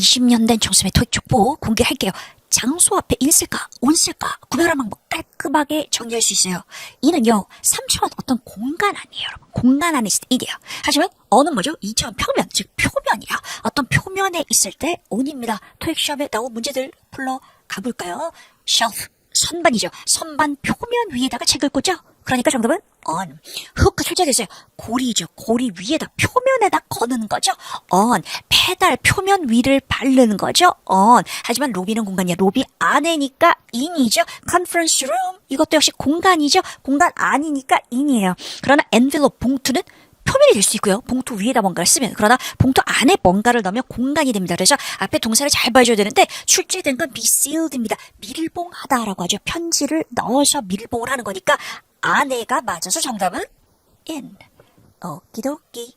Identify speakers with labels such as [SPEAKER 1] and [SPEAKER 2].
[SPEAKER 1] 2020년 된 정수의 토익 족보 공개할게요. 장소 앞에 인쓸까, 온쓸까 구별하는 방법 깔끔하게 정리할 수 있어요. 이는요, 3초간 어떤 공간 아니에요, 여러분. 공간 안에 있을 때 이게요. 하지만 어는 뭐죠? 2차원 평면, 즉 표면이야. 어떤 표면에 있을 때 온입니다. 토익 시험에 나온 문제들 풀러 가볼까요? shelf, 선반이죠. 선반 표면 위에다가 책을 꽂죠. 그러니까 정답은 on. 흑 출제됐어요. 고리죠. 고리 위에다 표면에다 거는 거죠. on. 페달 표면 위를 바르는 거죠. on. 하지만 로비는 공간이야. 로비 안에니까 in이죠. conference room. 이것도 역시 공간이죠. 공간 아니니까 in이에요. 그러나 envelope 봉투는 표면이 될 수 있고요. 봉투 위에다 뭔가를 쓰면 그러나 봉투 안에 뭔가를 넣으면 공간이 됩니다. 그래서 앞에 동사를 잘 봐줘야 되는데 출제된 건 be sealed입니다. 밀봉하다라고 하죠. 편지를 넣어서 밀봉을 하는 거니까 안에가 맞아서 정답은 in. 오키도키.